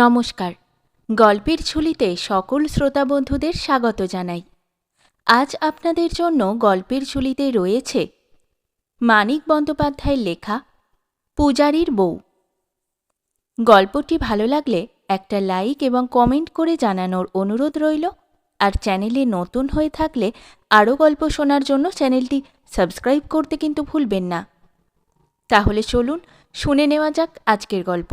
নমস্কার। গল্পের ঝুলিতে সকল শ্রোতা বন্ধুদের স্বাগত জানাই। আজ আপনাদের জন্য গল্পের ঝুলিতে রয়েছে মানিক বন্দ্যোপাধ্যায়ের লেখা পূজারীর বউ। গল্পটি ভালো লাগলে একটা লাইক এবং কমেন্ট করে জানানোর অনুরোধ রইল, আর চ্যানেলে নতুন হয়ে থাকলে আরও গল্প শোনার জন্য চ্যানেলটি সাবস্ক্রাইব করতে কিন্তু ভুলবেন না। তাহলে চলুন শুনে নেওয়া যাক আজকের গল্প।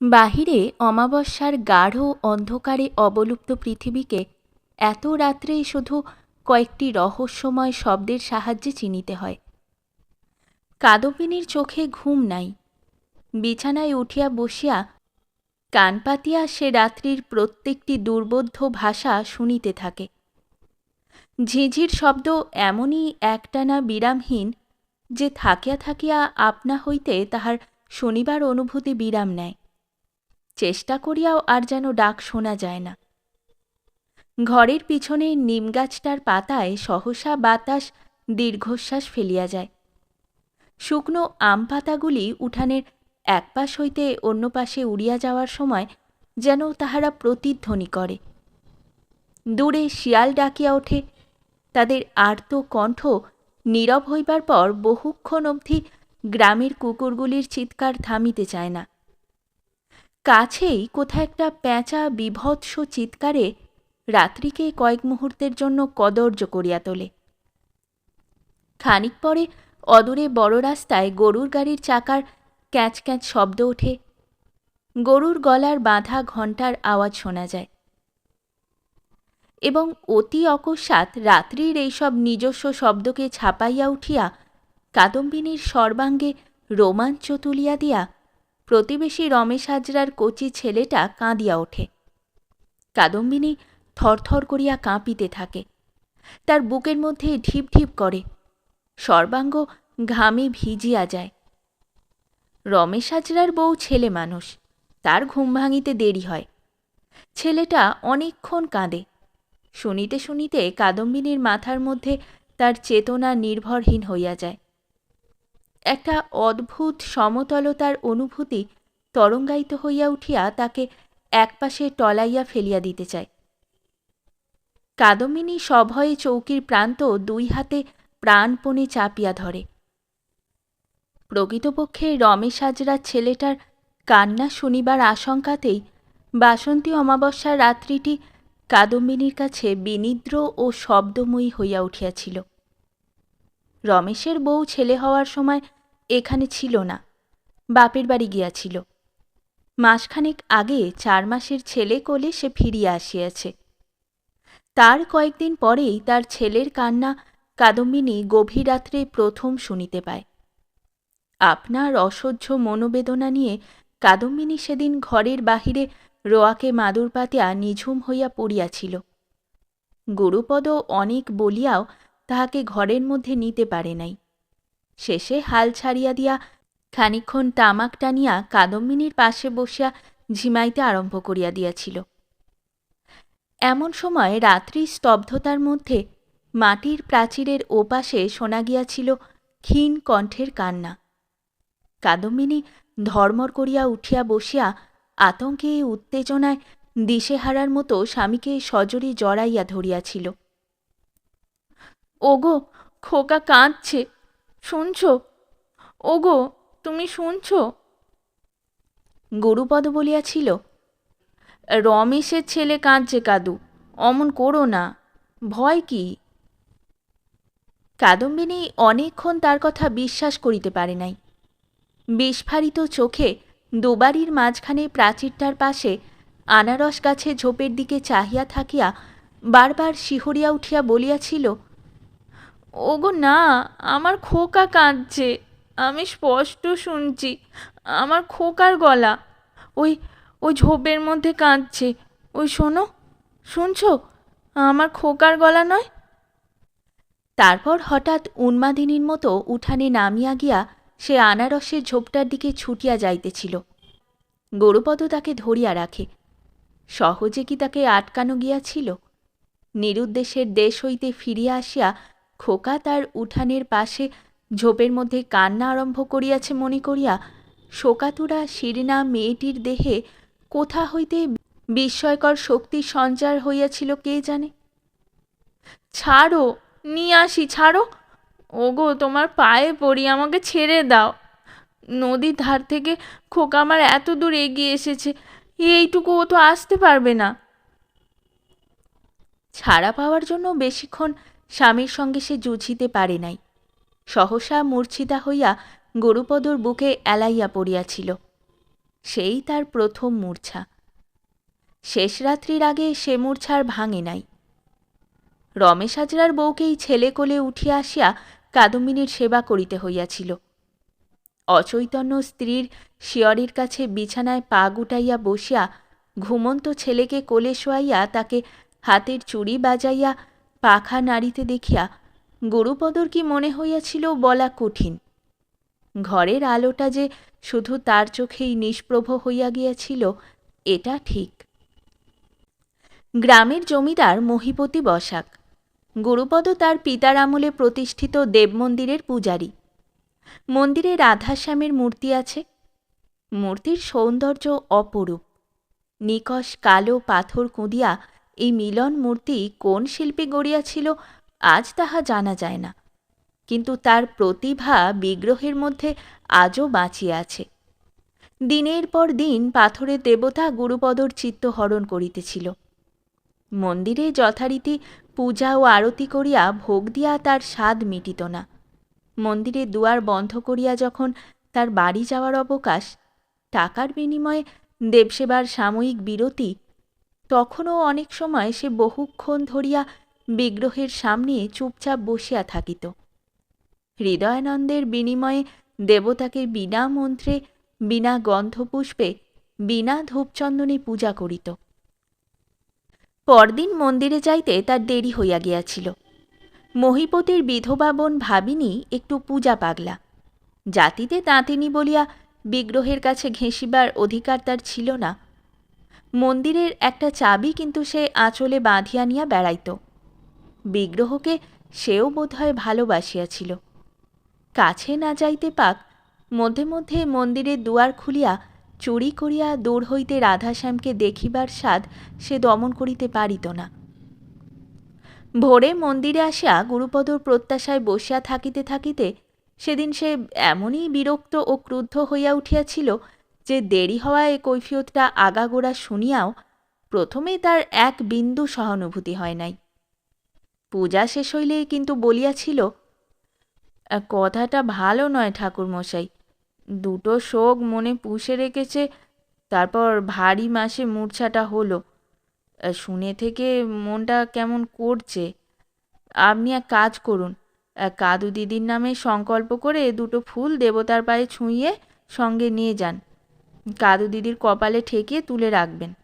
বাহিরে অমাবস্যার গাঢ় অন্ধকারে অবলুপ্ত পৃথিবীকে এত রাত্রে শুধু কয়েকটি রহস্যময় শব্দের সাহায্যে চিনিতে হয়। কাদম্বিনীর চোখে ঘুম নাই। বিছানায় উঠিয়া বসিয়া কান পাতিয়া সে রাত্রির প্রত্যেকটি দুর্বোধ্য ভাষা শুনিতে থাকে। ঝিঝির শব্দ এমনই একটানা বিরামহীন যে থাকিয়া থাকিয়া আপনা হইতে তাহার শনিবার অনুভূতি বিরাম নেয়। চেষ্টা করিয়াও আর যেন ডাক শোনা যায় না। ঘরের পিছনে নিমগাছটার পাতায় সহসা বাতাস, দীর্ঘশ্বাস ফেলিয়া যায়। শুকনো আম পাতাগুলি উঠানের এক পাশ হইতে অন্য পাশে উড়িয়া যাওয়ার সময় যেন তাহারা প্রতিধ্বনি করে। দূরে শিয়াল ডাকিয়া ওঠে, তাদের আর্ত কণ্ঠ নীরব হইবার পর বহুক্ষণ অবধি গ্রামের কুকুরগুলির চিৎকার থামিতে চায় না। কাছেই কোথায় একটা প্যাঁচা বিভৎস চিৎকারে রাত্রিকে কয়েক মুহূর্তের জন্য কদর্য করিয়া তোলে। খানিক পরে অদূরে বড় রাস্তায় গরুর গাড়ির চাকার ক্যাঁচ ক্যাঁচ শব্দ ওঠে। গরুর গলার বাঁধা ঘণ্টার আওয়াজ শোনা যায়। এবং অতি অকস্মাৎ রাত্রির এইসব নিজস্ব শব্দকে ছাপাইয়া উঠিয়া কাদম্বিনীর সর্বাঙ্গে রোমাঞ্চ তুলিয়া দিয়া প্রতিবেশী রমেশ হাজরার কচি ছেলেটা কাঁদিয়া ওঠে। কাদম্বিনী থরথর করিয়া কাঁপিতে থাকে। তার বুকের মধ্যে ঢিপ ঢিপ করে। সর্বাঙ্গ ঘামে ভিজিয়া যায়। রমেশ হাজরার বউ ছেলে মানুষ। তার ঘুম ভাঙিতে দেরি হয়। ছেলেটা অনেকক্ষণ কাঁদে। শুনিতে শুনিতে কাদম্বিনীর মাথার মধ্যে তার চেতনা নির্ভরহীন হইয়া যায়। একটা অদ্ভুত সমতলতার অনুভূতি তরঙ্গায়িত হইয়া উঠিয়া তাকে একপাশে টলাইয়া ফেলিয়া দিতে চায়। কাদম্বিনী সভয়ে চৌকির প্রান্ত দুই হাতে প্রাণপণে চাপিয়া ধরে। প্রকৃতপক্ষে রমেশ হাজরার ছেলেটার কান্না শুনিবার আশঙ্কাতেই বাসন্তী অমাবস্যার রাত্রিটি কাদম্বিনীর কাছে বিনিদ্র ও শব্দময়ী হইয়া উঠিয়াছিল। রমেশের বউ ছেলে হওয়ার সময় এখানে ছিল না, বাপের বাড়ি গিয়াছিল। মাসখানেক আগে চার মাসের ছেলে কোলে সে ফিরিয়া আসিয়াছে। তার কয়েকদিন পরেই তার ছেলের কান্না কাদম্বিনী গভীর রাত্রে প্রথম শুনিতে পায়। আপনার অসহ্য মনোবেদনা নিয়ে কাদম্বিনী সেদিন ঘরের বাহিরে রোয়াকে মাদুর পাতিয়া নিঝুম হইয়া পড়িয়াছিল। গুরুপদ অনেক বলিয়াও তাহাকে ঘরের মধ্যে নিতে পারে নাই। শেষে হাল ছাড়িয়া দিয়া খানিক্ষণ তামাক টানিয়া কাদম্বিনীর পাশে বসিয়া ঝিমাইতে আরম্ভ করিয়া দিয়াছিল। এমন সময় রাত্রি স্তব্ধতার মধ্যে মাটির প্রাচীরের ওপাশে শোনা গিয়াছিল ক্ষীণ কণ্ঠের কান্না। কাদম্বিনী ধর্মর করিয়া উঠিয়া বসিয়া আতঙ্কে উত্তেজনায় দিশেহারার মতো স্বামীকে সজরে জড়াইয়া ধরিয়াছিল। ওগো, খোকা কাঁদছে। শুনছ? ওগো, তুমি শুনছ? গুরুপদ বলিয়াছিল, রমেশের ছেলে কাঁদছে কাদু, অমন করো না, ভয় কি? কাদম্বিনী অনেকক্ষণ তার কথা বিশ্বাস করিতে পারে নাই। বিস্ফারিত চোখে দুবারির মাঝখানে প্রাচীরটার পাশে আনারস গাছে ঝোপের দিকে চাহিয়া থাকিয়া বারবার শিহরিয়া উঠিয়া বলিয়াছিল ওগো না, আমার খোকা কাঁদছে। আমি স্পষ্ট শুনছি, আমার খোকার গলা। ওই ওই ঝোপের মধ্যে কাঁদছে। ওই শোনো, শুনছ? আমার খোকার গলা নয়? তারপর হঠাৎ উন্মাদিনীর মতো উঠানে নামিয়া গিয়া সে আনারসের ঝোপটার দিকে ছুটিয়া যাইতেছিল। গরুপদ তাকে ধরিয়া রাখে। সহজে কি তাকে আটকানো গিয়াছিল? নিরুদ্দেশের দেশ হইতে ফিরিয়া আসিয়া খোকা তার উঠানের পাশে ঝোপের মধ্যে কান্না আরম্ভ করিয়াছে মনে করিয়া শোকাতুরা শিরিনা মেয়েটির দেহে কোথা হইতে বিস্ময়কর শক্তির সঞ্চার হইয়াছিল কে জানে? ছাড়ো, নিয়ে আসি, ছাড়ো। ওগো, তোমার পায়ে পড়ি, আমাকে ছেড়ে দাও। নদীর ধার থেকে খোকা আমার এত দূর এগিয়ে এসেছে, এইটুকু ও তো আসতে পারবে না। ছাড়া পাওয়ার জন্য বেশিক্ষণ স্বামীর সঙ্গে সে জুঝিতে পারে নাই। সহসা মূর্ছিতা হইয়া গরুপদর বুকে এলাইয়া পড়িয়াছিল। সেই তার প্রথম মূর্ছা। শেষ রাত্রির আগে সে মূর্ছার ভাঙে নাই। রমেশ হাজরার বউকেই ছেলে কোলে উঠিয়া আসিয়া কাদম্বিনীর সেবা করিতে হইয়াছিল। অচৈতন্য স্ত্রীর শিয়রের কাছে বিছানায় পা গুটাইয়া বসিয়া ঘুমন্ত ছেলেকে কোলে শোয়াইয়া তাকে হাতের চুড়ি বাজাইয়া পাখা নাড়িতে দেখিয়া গুরুপদর কি মনে হইয়াছিল বলা কঠিন। ঘরের আলোটা যে শুধু তার চোখেই নিষ্প্রভ হইয়া গিয়াছিল, এটা ঠিক। গ্রামের জমিদার মহিপতি বসাক, গুরুপদ তার পিতার আমলে প্রতিষ্ঠিত দেবমন্দিরের পূজারী। মন্দিরে রাধাশ্যামের মূর্তি আছে। মূর্তির সৌন্দর্য অপরূপ। নিকশ কালো পাথর কুঁদিয়া এই মিলন মূর্তি কোন শিল্পী গড়িয়াছিল আজ তাহা জানা যায় না। কিন্তু তার প্রতিভা বিগ্রহের মধ্যে আজও বাঁচিয়া আছে। দিনের পর দিন পাথরের দেবতা গুরুপদর চিত্ত হরণ করিতেছিল। মন্দিরে যথারীতি পূজা ও আরতি করিয়া ভোগ দিয়া তার স্বাদ মিটিত না। মন্দিরে দুয়ার বন্ধ করিয়া যখন তার বাড়ি যাওয়ার অবকাশ, টাকার বিনিময়ে দেবসেবার সাময়িক বিরতি তখনও অনেক সময় সে বহুক্ষণ ধরিয়া বিগ্রহের সামনে চুপচাপ বসিয়া থাকিত। হৃদয়ানন্দের বিনিময়ে দেবতাকে বিনা মন্ত্রে, বিনা গন্ধপুষ্পে, বিনা ধূপচন্দনে পূজা করিত। পরদিন মন্দিরে যাইতে তার দেরি হইয়া গিয়াছিল। মহিপতির বিধবা বোন ভাবিনী একটু পূজা পাগলা। জাতিতে তাঁতিনি বলিয়া বিগ্রহের কাছে ঘেঁষিবার অধিকার তার ছিল না। মন্দিরের একটা চাবি কিন্তু সে আঁচলে বাঁধিয়া নিয়া বেড়াইত। বিগ্রহকে সেও বোধহয় ভালোবাসিয়াছিল। কাছে না যাইতে পাক মধ্যে মধ্যে মন্দিরের দুয়ার খুলিয়া চুরি করিয়া দূর হইতে রাধাশ্যামকে দেখিবার স্বাদ সে দমন করিতে পারিত না। ভোরে মন্দিরে আসিয়া গুরুপদর প্রত্যাশায় বসিয়া থাকিতে থাকিতে সেদিন সে এমনই বিরক্ত ও ক্রুদ্ধ হইয়া উঠিয়াছিল যে দেরি হওয়ায় কৈফিয়তটা আগাগোড়া শুনিয়াও প্রথমেই তার এক বিন্দু সহানুভূতি হয় নাই। পূজা শেষ হইলে কিন্তু বলিয়াছিল, কথাটা ভালো নয় ঠাকুরমশাই। দুটো শোক মনে পুষে রেখেছে, তারপর ভারী মাসে মূর্ছাটা হলো। শুনে থেকে মনটা কেমন করছে। আপনি এক কাজ করুন, কাদু দিদির নামে সংকল্প করে দুটো ফুল দেবতার পায়ে ছুঁয়ে সঙ্গে নিয়ে যান। কাদু দিদির কপালে ঠেকিয়ে তুলে রাখবেন।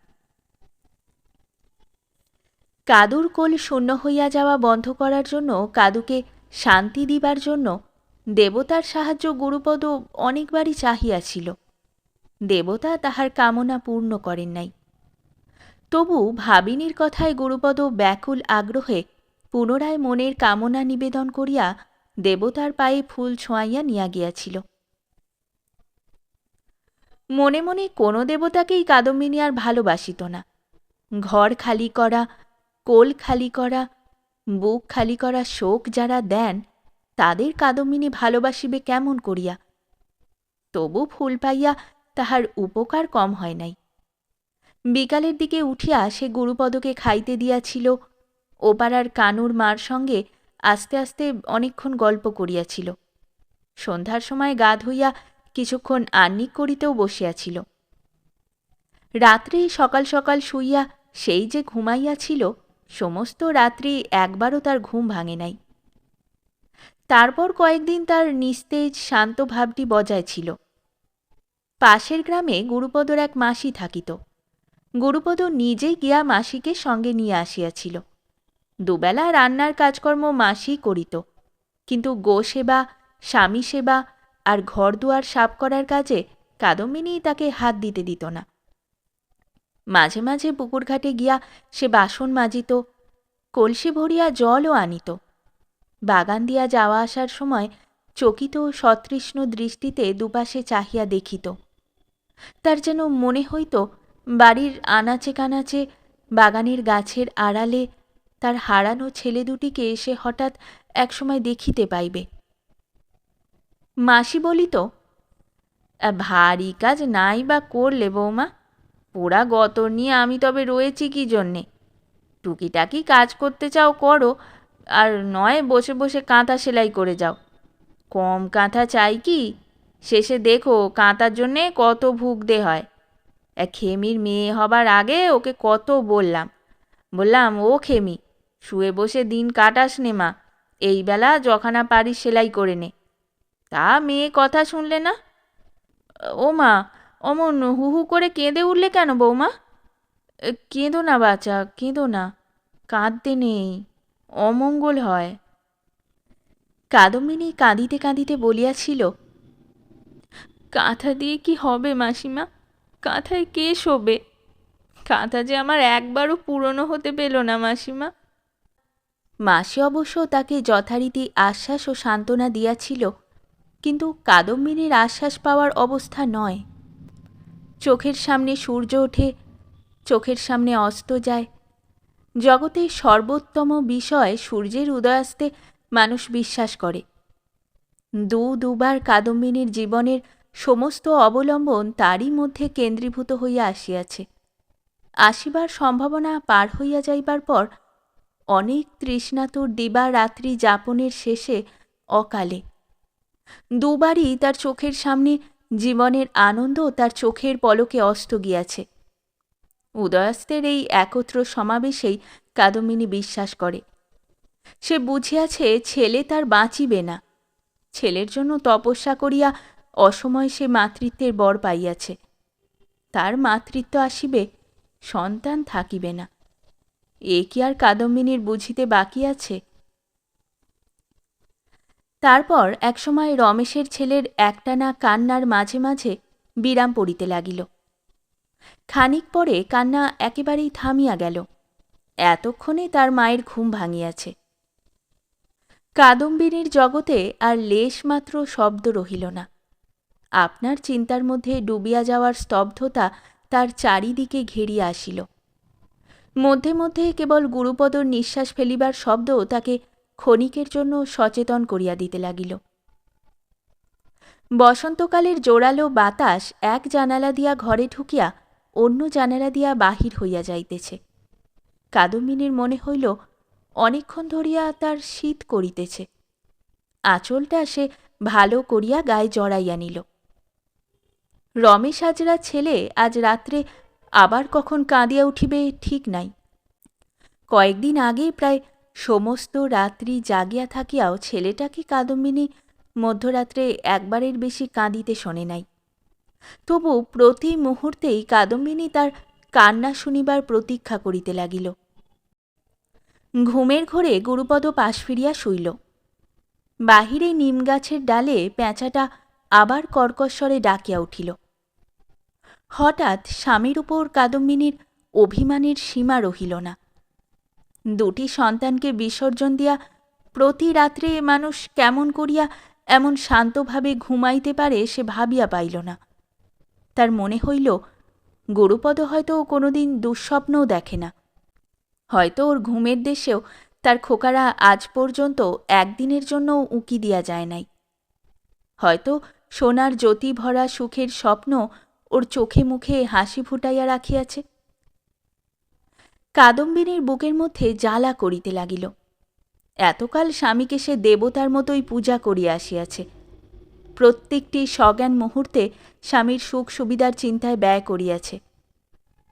কাদুর কোল শূন্য হইয়া যাওয়া বন্ধ করার জন্য, কাদুকে শান্তি দিবার জন্য দেবতার সাহায্য গুরুপদ অনেকবারই চাহিয়াছিল। দেবতা তাহার কামনা পূর্ণ করেন নাই। তবু ভাবিনীর কথায় গুরুপদ ব্যাকুল আগ্রহে পুনরায় মনের কামনা নিবেদন করিয়া দেবতার পায়ে ফুল ছোঁয়াইয়া নিয়া গিয়াছিল। মনে মনে কোনো দেবতাকেই কাদম্বিনী আর ভালোবাসিত না। ঘর খালি করা, কোল খালি করা, বুক খালি করা শোক যারা দেন, তাদের কাদম্বিনী ভালোবাসিবে কেমন করিয়া? তবু ফুল পাইয়া তাহার উপকার কম হয় নাই। বিকালের দিকে উঠিয়া সে গুরুপদকে খাইতে দিয়াছিল, ওপাড়ার কানুর মার সঙ্গে আস্তে আস্তে অনেকক্ষণ গল্প করিয়াছিল। সন্ধ্যার সময় গা ধুইয়া কিছুক্ষণ আহ্নিক করিতেও বসিয়াছিল রাত্রে সকাল সকাল শুইয়া সেই যে ঘুমাইয়াছিল সমস্ত রাত্রি একবারও তার ঘুম ভাঙে নাই। তারপর কয়েকদিন তার নিস্তেজ, শান্ত ভাবটি বজায় ছিল। পাশের গ্রামে গুরুপদর এক মাসি থাকিত। গুরুপদ নিজেই গিয়া মাসিকে সঙ্গে নিয়ে আসিয়াছিল। দুবেলা রান্নার কাজকর্ম মাসি করিত, কিন্তু গো সেবা স্বামী সেবা আর ঘর দুয়ার সাফ করার কাজে কাদম্বিনী তাকে হাত দিতে দিত না। মাঝে মাঝে পুকুরঘাটে গিয়া সে বাসন মাজিত, কলসি ভরিয়া জলও আনিত। বাগান দিয়া যাওয়া আসার সময় চকিত সতৃষ্ণ দৃষ্টিতে দুপাশে চাহিয়া দেখিত। তার যেন মনে হইত বাড়ির আনাচে কানাচে বাগানের গাছের আড়ালে তার হারানো ছেলে দুটিকে সে হঠাৎ একসময় দেখিতে পাইবে। মাসি বলিত "আ, ভারী কাজ নাই বা করলে বৌমা? পোড়া গতর নিয়ে আমি তবে রয়েছি কি জন্যে? টুকিটাকি কাজ করতে চাও করো আর নয় বসে বসে কাঁথা সেলাই করে যাও। কম কাঁথা চাই কি? শেষে দেখো কাঁথার জন্যে কত ভুগতে হয়। এক খেমির মেয়ে হবার আগে ওকে কত বললাম। বললাম ও খেমি শুয়ে বসে দিন কাটাস নে মা এই বেলা যখানা পারিস সেলাই করে নে। তা মেয়ে কথা শুনলে না? ও মা, অমন হু হু করে কেঁদে উঠলে কেন বৌমা? কেঁদো না বাচ্চা কেঁদো না, কাঁদতে নেই, অমঙ্গল হয়। কাদম্বিনী কাঁদিতে কাঁদিতে বলিয়াছিল, কাঁথা দিয়ে কি হবে মাসিমা? কাঁথায় কে শোবে? কাঁথা যে আমার একবারও পুরনো হতে পেল না মাসিমা। মাসি অবশ্য তাকে যথারীতি আশ্বাস ও সান্ত্বনা দিয়াছিল কিন্তু কাদম্বিনীর আশ্বাস পাওয়ার অবস্থা নয়। চোখের সামনে সূর্য ওঠে, চোখের সামনে অস্ত যায়। জগতের সর্বোত্তম বিষয় সূর্যের উদয়াস্তে মানুষ বিশ্বাস করে। দু দুবার কাদম্বিনীর জীবনের সমস্ত অবলম্বন তারই মধ্যে কেন্দ্রীভূত হইয়া আসিয়াছে। আসিবার সম্ভাবনা পার হইয়া যাইবার পর অনেক তৃষ্ণাতুর দিবা রাত্রি যাপনের শেষে অকালে দুবারই তার চোখের সামনে জীবনের আনন্দ তার চোখের পলকে অস্ত গিয়াছে। উদয়াস্তের এই একত্র সমাবেশেই কাদম্বিনী বিশ্বাস করে। সে বুঝিয়াছে ছেলে তার বাঁচিবে না। ছেলের জন্য তপস্যা করিয়া অসময় সে মাতৃত্বের বর পাইয়াছে। তার মাতৃত্ব আসিবে, সন্তান থাকিবে না। এ কি আর কাদম্বিনীর বুঝিতে বাকি আছে? তারপর একসময় রমেশের ছেলের একটানা কান্নার মাঝে মাঝে বিরাম পড়িতে লাগিল। খানিক পরে কান্না একেবারেই থামিয়া গেল। এতক্ষণে তার মায়ের ঘুম ভাঙিয়াছে। কাদম্বিনীর জগতে আর লেশমাত্র শব্দ রহিল না। আপনার চিন্তার মধ্যে ডুবিয়া যাওয়ার স্তব্ধতা তার চারিদিকে ঘেরিয়া আসিল। মধ্যে মধ্যে কেবল গুরুপদর নিঃশ্বাস ফেলিবার শব্দ তাকে ক্ষণিকের জন্য সচেতন করিয়া দিতে লাগিল। বসন্তকালের জোরালো বাতাস এক জানালা দিয়া ঘরে ঢুকিয়া অন্য জানালা দিয়া বাহির হইয়া যাইতেছে। কাদম্বিনীর মনে হইল, অনেকক্ষণ ধরিয়া তার শীত করিতেছে। আঁচলটা সে ভালো করিয়া গায়ে জড়াইয়া নিল। রমেশ হাজরা ছেলে আজ রাত্রে আবার কখন কাঁদিয়া উঠিবে ঠিক নাই। কয়েকদিন আগে প্রায় সমস্ত রাত্রি জাগিয়া থাকিয়াও ছেলেটাকে কাদম্বিনী মধ্যরাত্রে একবারের বেশি কাঁদিতে শোনে নাই। তবু প্রতি মুহূর্তেই কাদম্বিনী তার কান্না শুনিবার প্রতীক্ষা করিতে লাগিল। ঘুমের ঘোরে গুরুপদ পাশ ফিরিয়া শুইল। বাহিরে নিম গাছের ডালে পেঁচাটা আবার কর্কশ্বরে ডাকিয়া উঠিল। হঠাৎ স্বামীর উপর কাদম্বিনীর অভিমানের সীমা রহিল না। দুটি সন্তানকে বিসর্জন দিয়া প্রতি রাত্রে মানুষ কেমন করিয়া এমন শান্তভাবে ঘুমাইতে পারে সে ভাবিয়া পাইল না। তার মনে হইল, গুরুপদ হয়তো কোনোদিন দুঃস্বপ্নও দেখে না। হয়তো ওর ঘুমের দেশেও তার খোকারা আজ পর্যন্ত একদিনের জন্য উঁকি দিয়া যায় নাই। হয়তো সোনার জ্যোতি ভরা সুখের স্বপ্ন ওর চোখে মুখে হাসি ফুটাইয়া রাখিয়াছে। কাদম্বিনীর বুকের মধ্যে জ্বালা করিতে লাগিল। এতকাল স্বামীকে সে দেবতার মতোই পূজা করিয়া আসিয়াছে। প্রত্যেকটি সজ্ঞান মুহূর্তে স্বামীর সুখ সুবিধার চিন্তায় ব্যয় করিয়াছে।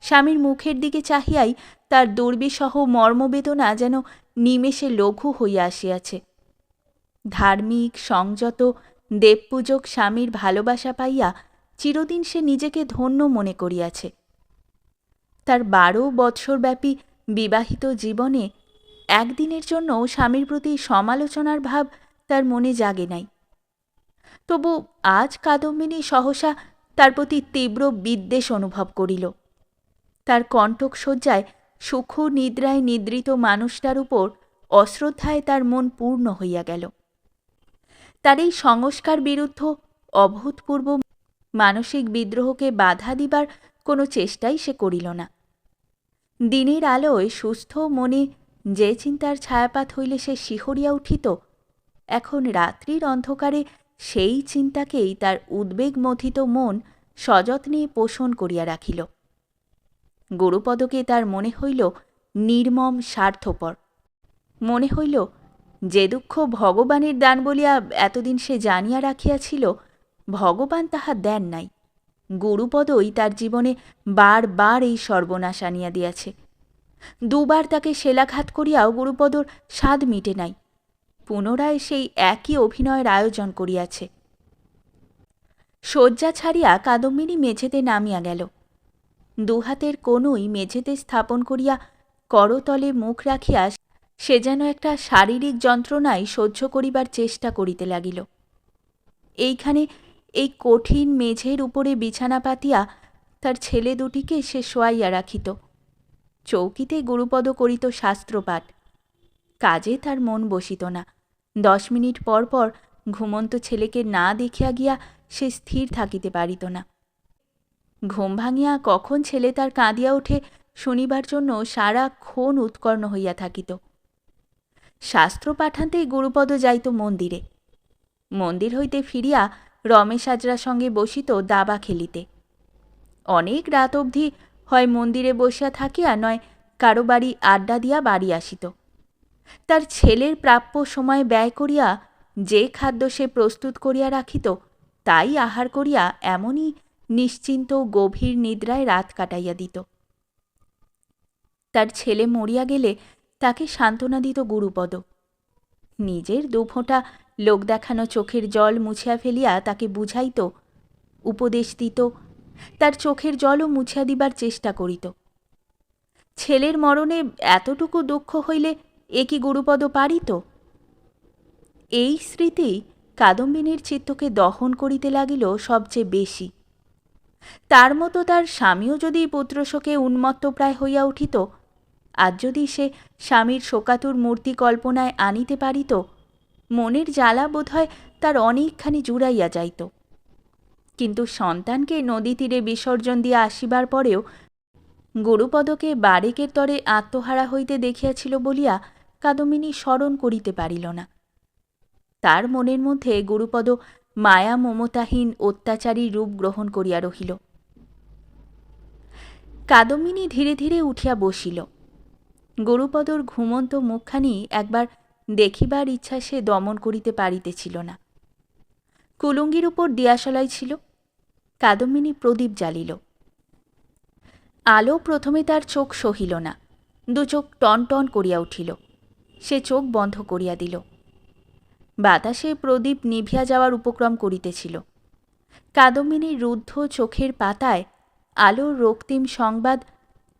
স্বামীর মুখের দিকে চাহিয়াই তার দুর্বিসহ মর্মবেদনা যেন নিমেষে লঘু হইয়া আসিয়াছে। ধার্মিক, সংযত, দেবপূজক স্বামীর ভালোবাসা পাইয়া চিরদিন সে নিজেকে ধন্য মনে করিয়াছে। তার বারো বৎসরব্যাপী বিবাহিত জীবনে একদিনের জন্য স্বামীর প্রতি সমালোচনার ভাব তার মনে জাগে নাই। তবু আজ কাদম্বিনী সহসা তার প্রতি তীব্র বিদ্বেষ অনুভব করিল। তার কণ্টক শয্যায় সুখ নিদ্রায় নিদ্রিত মানুষটার উপর অশ্রদ্ধায় তার মন পূর্ণ হইয়া গেল। তার এই সংস্কার বিরুদ্ধ অভূতপূর্ব মানসিক বিদ্রোহকে বাধা দিবার কোনো চেষ্টাই সে করিল না। দিনের আলোয় সুস্থ মনে যে চিন্তার ছায়াপাত হইলে সে শিহরিয়া উঠিত, এখন রাত্রির অন্ধকারে সেই চিন্তাকেই তার উদ্বেগমথিত মন সযত্নে পোষণ করিয়া রাখিল। গুরুপদকে তার মনে হইল নির্মম স্বার্থপর। মনে হইল যে দুঃখ ভগবানের দান বলিয়া এতদিন সে জানিয়া রাখিয়াছিল, ভগবান তাহা দেন নাই। গুরুপদই তার জীবনে বারবার এই সর্বনাশ আনিয়া দিয়াছে। দুবার তাকে সেলাঘাত করিয়াও গুরুপদর স্বাদ মিটে নাই। পুনরায় সেই একই অভিনয়ের আয়োজন করিয়াছে। শয্যা ছাড়িয়া কাদম্বিনী মেঝেতে নামিয়া গেল। দুহাতের কোনই মেঝেতে স্থাপন করিয়া করতলে মুখ রাখিয়া সে যেন একটা শারীরিক যন্ত্রণায় সহ্য করিবার চেষ্টা করিতে লাগিল। এইখানে এই কঠিন মেঝের উপরে বিছানা পাতিয়া তার ছেলে দুটিকে সে শোয়াইয়া রাখিত। চৌকিতে গুরুপদ করিত শাস্ত্রপাঠ। কাজে তার মন বসিত না। দশ মিনিট পর পর ঘুমন্ত ছেলেকে না দেখিয়া গিয়া সে স্থির থাকিতে পারিত না। ঘুম ভাঙিয়া কখন ছেলে তার কাঁদিয়া ওঠে শুনিবার জন্য সারাক্ষণ উৎকর্ণ হইয়া থাকিত। শাস্ত্র পাঠান্তেই গুরুপদ যাইত মন্দিরে। মন্দির হইতে ফিরিয়া রমেশ আজরার সঙ্গে বসিত দাবা খেলিতে। অনেক রাত অবধি হয় মন্দিরে বসিয়া থাকিয়া নয় কারও বাড়ি আড্ডা দিয়া বাড়ি আসিত। তার ছেলের প্রাপ্য সময় ব্যয় করিয়া যে খাদ্য সে প্রস্তুত করিয়া রাখিত, তাই আহার করিয়া এমনই নিশ্চিন্ত গভীর নিদ্রায় রাত কাটাইয়া দিত। তার ছেলে মরিয়া গেলে তাকে সান্ত্বনা দিত গুরুপদ। নিজের দুফোঁটা লোক দেখানো চোখের জল মুছিয়া ফেলিয়া তাকে বুঝাইত, উপদেশ দিত, তার চোখের জলও মুছিয়া দিবার চেষ্টা করিত। ছেলের মরণে এতটুকু দুঃখ হইলে এ কি গুরুপদ পারিত? এই স্মৃতি কাদম্বিনীর চিত্তকে দহন করিতে লাগিল সবচেয়ে বেশি। তার মতো তার স্বামীও যদি পুত্রশোকে উন্মত্তপ্রায় হইয়া উঠিত আজ যদি সে স্বামীর শোকাতুর মূর্তি কল্পনায় আনিতে পারিত মনের জ্বালা বোধহয় তার অনেকখানি জুড়াইয়া যাইত। কিন্তু সন্তানকে নদী তীরে বিসর্জন দিয়া আসিবার পরেও গুরুপদকে বারেকের তরে আত্মহারা হইতে দেখিয়াছিল বলিয়া কাদম্বিনী স্মরণ করিতে পারিল না। তার মনের মধ্যে গুরুপদ মায়া মমতাহীন অত্যাচারী রূপ গ্রহণ করিয়া রহিল। কাদম্বিনী ধীরে ধীরে উঠিয়া বসিল। গুরুপদর ঘুমন্ত মুখখানি একবার দেখিবার ইচ্ছা সে দমন করিতে পারিতেছিল না। কুলুঙ্গির উপর দিয়াশলাই ছিল, কাদম্বিনী প্রদীপ জ্বালিল। আলো প্রথমে তার চোখ সহিল না, দু চোখ টন টন করিয়া উঠিল, সে চোখ বন্ধ করিয়া দিল। বাতাসে প্রদীপ নিভিয়া যাওয়ার উপক্রম করিতেছিল। কাদম্বিনীর রুদ্ধ চোখের পাতায় আলোর রক্তিম সংবাদ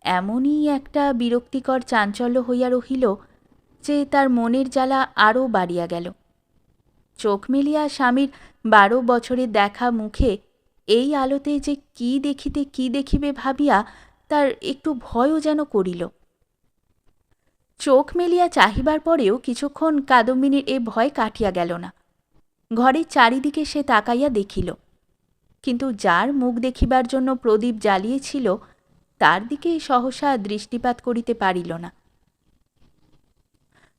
এমনই একটা বিরক্তিকর চাঞ্চল্য হইয়া রহিল যে তার মনের জ্বালা আরও বাড়িয়া গেল। চোখ মেলিয়া স্বামীর বারো বছরের দেখা মুখে এই আলোতে যে কি দেখিতে কি দেখিবে ভাবিয়া তার একটু ভয়ও যেন করিল। চোখ মেলিয়া চাহিবার পরেও কিছুক্ষণ কাদম্বিনীর এ ভয় কাটিয়া গেল না। ঘরের চারিদিকে সে তাকাইয়া দেখিল। কিন্তু যার মুখ দেখিবার জন্য প্রদীপ জ্বালিয়েছিল, তার দিকে সহসা দৃষ্টিপাত করিতে পারিল না।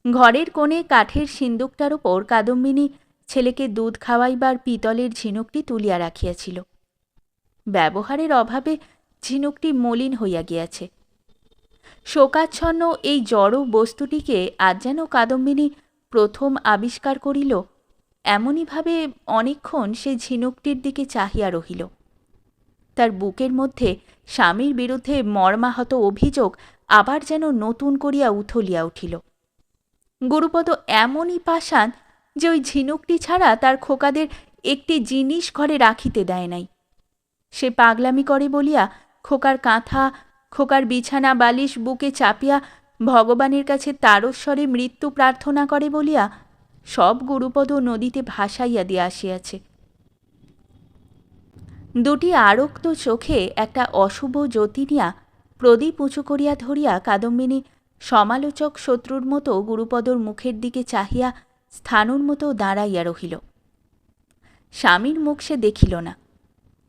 ঘরের কোণে কাঠের সিন্দুকটার ওপর কাদম্বিনী ছেলেকে দুধ খাওয়াইবার পিতলের ঝিনুকটি তুলিয়া রাখিয়াছিল। ব্যবহারের অভাবে ঝিনুকটি মলিন হইয়া গিয়াছে। শোকাচ্ছন্ন এই জড় বস্তুটিকে আজ যেন কাদম্বিনী প্রথম আবিষ্কার করিল এমনইভাবে অনেকক্ষণ সে ঝিনুকটির দিকে চাহিয়া রহিল। তার বুকের মধ্যে স্বামীর বিরুদ্ধে মর্মাহত অভিযোগ আবার যেন নতুন করিয়া উথলিয়া উঠিল। গুরুপদ এমনই পাষাণ যে ওই ঝিনুকটি ছাড়া তার খোকাদের একটি জিনিস ঘরে রাখিতে দেয় নাই। সে পাগলামি করে বলিয়া খোকার কাঁথা, খোকার বিছানা, বালিশ, বুকে চাপিয়া ভগবানের কাছে তারস্বরে মৃত্যু প্রার্থনা করে বলিয়া সব গুরুপদ নদীতে ভাসাইয়া দিয়া আসিয়াছে। দুটি আরক্ত চোখে একটা অশুভ জ্যোতি নিয়া প্রদীপ উঁচু করিয়া ধরিয়া কাদম্বিনী সমালোচক শত্রুর মতো গুরুপদর মুখের দিকে চাহিয়া স্থানুর মতো দাঁড়াইয়া রহিল। স্বামীর মুখ সে দেখিল না।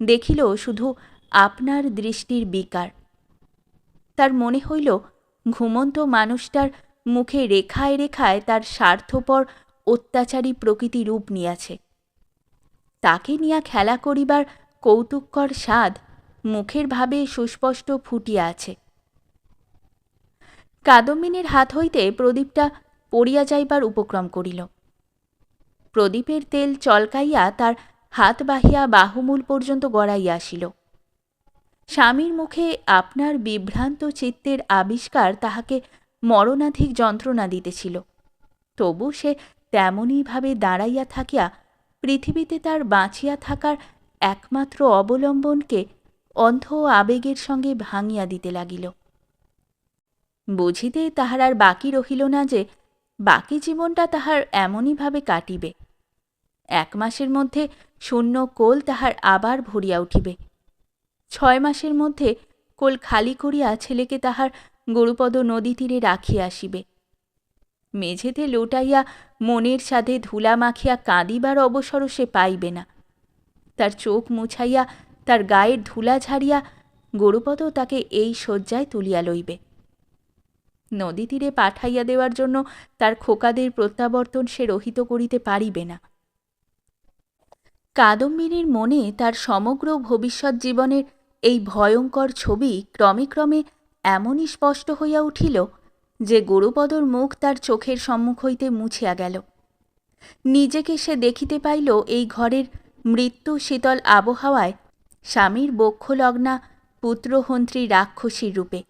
দেখিল শুধু আপনার দৃষ্টির বিকার। তার মনে হইল, ঘুমন্ত মানুষটার মুখে রেখায় রেখায় তার স্বার্থপর অত্যাচারী প্রকৃতি রূপ নিয়াছে। তাকে নিয়া খেলা করিবার কৌতুককর স্বাদ মুখের ভাবে সুস্পষ্ট ফুটিয়া আছে। কাদম্বিনীর হাত হইতে প্রদীপটা পড়িয়া যাইবার উপক্রম করিল। প্রদীপের তেল চলকাইয়া তার হাত বাহিয়া বাহুমূল পর্যন্ত গড়াইয়া আসিল। স্বামীর মুখে আপনার বিভ্রান্ত চিত্তের আবিষ্কার তাহাকে মরণাধিক যন্ত্রণা দিতেছিল। তবু সে তেমনইভাবে দাঁড়াইয়া থাকিয়া পৃথিবীতে তার বাঁচিয়া থাকার একমাত্র অবলম্বনকে অন্ধ আবেগের সঙ্গে ভাঙিয়া দিতে লাগিল। বুঝিতে তাহার আর বাকি রহিল না যে, বাকি জীবনটা তাহার এমনইভাবে কাটিবে। এক মাসের মধ্যে শূন্য কোল তাহার আবার ভরিয়া উঠিবে। ছয় মাসের মধ্যে কোল খালি করিয়া ছেলেকে তাহার গরুপদ নদী তীরে রাখিয়া আসিবে। মেঝেতে লোটাইয়া মনের সাথে ধুলা মাখিয়া কাঁদিবার অবসরও সে পাইবে না। তার চোখ মুছাইয়া তার গায়ের ধুলা ঝাড়িয়া গরুপদ তাকে এই শয্যায় তুলিয়া লইবে। নদী তীরে পাঠাইয়া দেওয়ার জন্য তার খোকাদের প্রত্যাবর্তন সে রহিত করিতে পারিবে না। কাদম্বিনীর মনে তার সমগ্র ভবিষ্যৎ জীবনের এই ভয়ঙ্কর ছবি ক্রমে ক্রমে এমনই স্পষ্ট হইয়া উঠিল যে গরুপদর মুখ তার চোখের সম্মুখ হইতে মুছিয়া গেল। নিজেকে সে দেখিতে পাইল এই ঘরের মৃত্যু শীতল আবহাওয়ায় স্বামীর বক্ষলগ্না পুত্রহন্ত্রী রাক্ষসীর রূপে।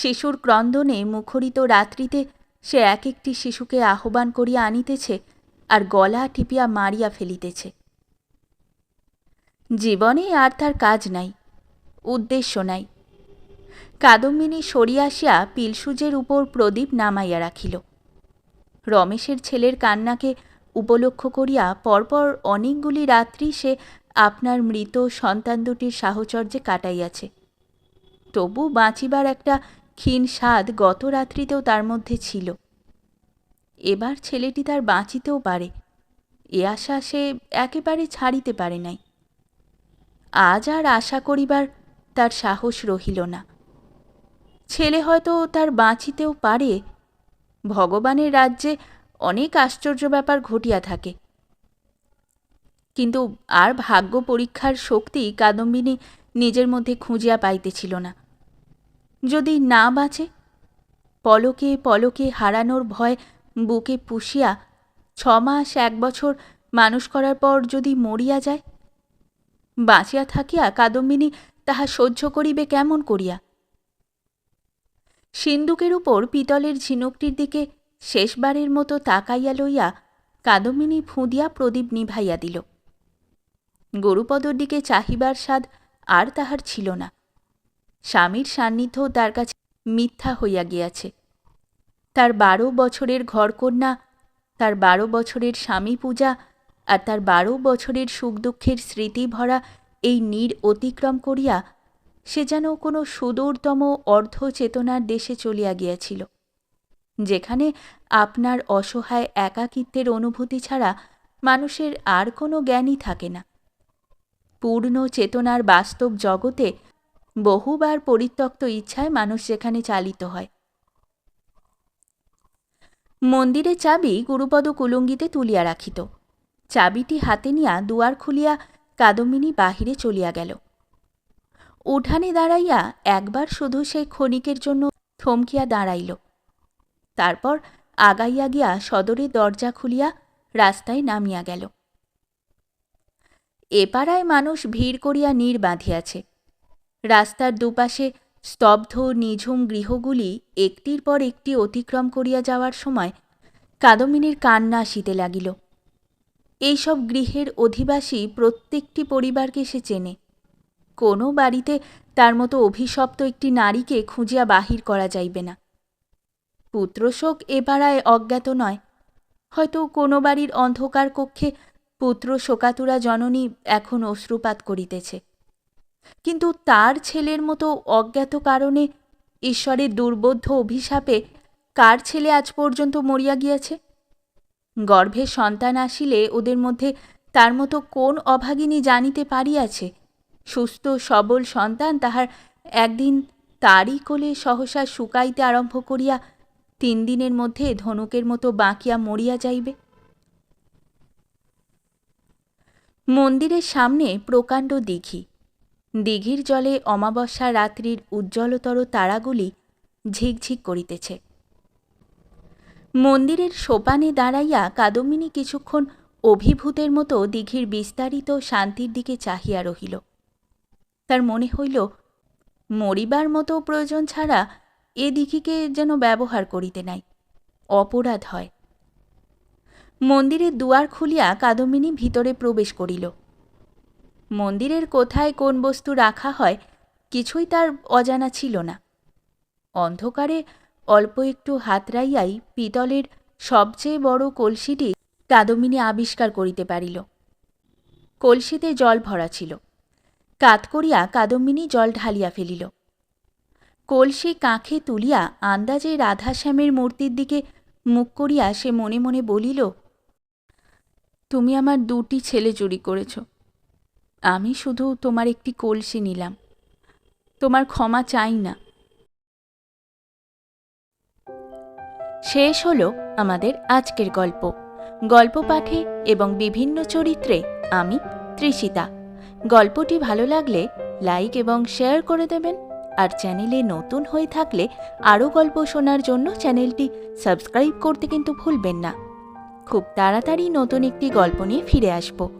শিশুর ক্রন্দনে মুখরিত রাত্রিতে সে এক একটি শিশুকে আহ্বান করিয়া আনিতেছে আর গলা টিপিয়া মারিয়া ফেলিতেছে। জীবনে আর তার কাজ নাই, উদ্দেশ্য নাই। কাদম্বিনী সরিয়া আসিয়া পিলসুজের উপর প্রদীপ নামাইয়া রাখিল। রমেশের ছেলের কান্নাকে উপলক্ষ করিয়া পরপর অনেকগুলি রাত্রি সে আপনার মৃত সন্তান দুটির সাহচর্যে কাটাইয়াছে। তবু বাঁচিবার একটা ক্ষীণ স্বাদ গত রাত্রিতেও তার মধ্যে ছিল। এবার ছেলেটি তার বাঁচিতেও পারে। এ আশা সে একেবারে ছাড়িতে পারে নাই। আজ আর আশা করিবার তার সাহস রহিল না। ছেলে হয়তো তার বাঁচিতেও পারে। ভগবানের রাজ্যে অনেক আশ্চর্য ব্যাপার ঘটিয়া থাকে। কিন্তু আর ভাগ্য পরীক্ষার শক্তি কাদম্বিনী নিজের মধ্যে খুঁজিয়া পাইতেছিল না। যদি না বাঁচে? পলকে পলকে হারানোর ভয় বুকে পুষিয়া ছ মাস এক বছর মানুষ করার পর যদি মরিয়া যায়? বাঁচিয়া থাকিয়া কাদম্বিনী তাহা সহ্য করিবে কেমন করিয়া? সিন্দুকের উপর পিতলের ঝিনুকটির দিকে শেষবারের মতো তাকাইয়া লইয়া কাদম্বিনী ফুঁদিয়া প্রদীপ নিভাইয়া দিল। গরুপদর দিকে চাহিবার স্বাদ আর তাহার ছিল না। স্বামীর সান্নিধ্য তার কাছে মিথ্যা হইয়া গিয়াছে। তার বারো বছরের ঘরকন্যা, তার বারো বছরের স্বামী পূজা আর তার বারো বছরের সুখ দুঃখের স্মৃতি ভরা এই নীর অতিক্রম করিয়া সে যেন কোনো সুদূরতম অর্ধ চেতনার দেশে চলিয়া গিয়াছিল, যেখানে আপনার অসহায় একাকিত্বের অনুভূতি ছাড়া মানুষের আর কোনো জ্ঞানই থাকে না। পূর্ণ চেতনার বাস্তব জগতে বহুবার পরিত্যক্ত ইচ্ছায় মানুষ যেখানে চালিত হয়। মন্দিরে চাবি গুরুপদ কুলুঙ্গিতে তুলিয়া রাখিত। চাবিটি হাতে নিয়া দুয়ার খুলিয়া কাদম্বিনী বাহিরে চলিয়া গেল। উঠানে দাঁড়াইয়া একবার শুধু সেই ক্ষণিকের জন্য থমকিয়া দাঁড়াইল। তারপর আগাইয়া গিয়া সদরে দরজা খুলিয়া রাস্তায় নামিয়া গেল। এপাড়ায় মানুষ ভিড় করিয়া নীর বাঁধিয়াছে। রাস্তার দুপাশে স্তব্ধ নিঝুম গৃহগুলি একটির পর একটি অতিক্রম করিয়া যাওয়ার সময় কাদমিনীর কান্না আসিতে লাগিল। এইসব গৃহের অধিবাসী প্রত্যেকটি পরিবারকে সে চেনে। কোনো বাড়িতে তার মতো অভিশপ্ত একটি নারীকে খুঁজিয়া বাহির করা যাইবে না। পুত্রশোক এ পাড়ায় অজ্ঞাত নয়। হয়তো কোনো বাড়ির অন্ধকার কক্ষে পুত্র শোকাতুরা জননী এখন অশ্রুপাত করিতেছে। কিন্তু তার ছেলের মতো অজ্ঞাত কারণে ঈশ্বরের দুর্বোধ্য অভিশাপে কার ছেলে আজ পর্যন্ত মরিয়া গিয়াছে? গর্ভে সন্তান আসিলে ওদের মধ্যে তার মতো কোন অভাগিনী জানিতে পারিয়াছে? সুস্থ, সবল সন্তান তাহার একদিন তারই কোলে সহসা শুকাইতে আরম্ভ করিয়া তিন দিনের মধ্যে ধনুকের মতো বাঁকিয়া মরিয়া যাইবে। মন্দিরের সামনে প্রকাণ্ড দিঘি। দিঘির জলে অমাবস্যা রাত্রির উজ্জ্বলতর তারাগুলি ঝিকঝিক করিতেছে। মন্দিরের সোপানে দাঁড়াইয়া কাদম্বিনী কিছুক্ষণ অভিভূতের মতো দিঘির বিস্তারিত শান্তির দিকে চাহিয়া রহিল। তার মনে হইল, মরিবার মতো প্রয়োজন ছাড়া এ দিঘিকে যেন ব্যবহার করিতে নাই, অপরাধ হয়। মন্দিরের দুয়ার খুলিয়া কাদম্বিনী ভিতরে প্রবেশ করিল। মন্দিরের কোথায় কোন বস্তু রাখা হয় কিছুই তার অজানা ছিল না। অন্ধকারে অল্প একটু হাতড়াইয়াই পিতলের সবচেয়ে বড় কলসিটি কাদম্বিনী আবিষ্কার করিতে পারিল। কলসিতে জল ভরা ছিল। কাত করিয়া কাদম্বিনী জল ঢালিয়া ফেলিল। কলসি কাঁখে তুলিয়া আন্দাজে রাধাশ্যামের মূর্তির দিকে মুখ করিয়া সে মনে মনে বলিল, তুমি আমার দুটি ছেলে চুরি করেছ। আমি শুধু তোমার একটি কলসি নিলাম। তোমার ক্ষমা চাই না। শেষ হলো আমাদের আজকের গল্প। গল্প পাঠে এবং বিভিন্ন চরিত্রে আমি তৃষিতা গল্পটি ভালো লাগলে লাইক এবং শেয়ার করে দেবেন। আর চ্যানেলে নতুন হয়ে থাকলে আরও গল্প শোনার জন্য চ্যানেলটি সাবস্ক্রাইব করতে কিন্তু ভুলবেন না। খুব তাড়াতাড়ি নতুন একটি গল্প নিয়ে ফিরে আসব।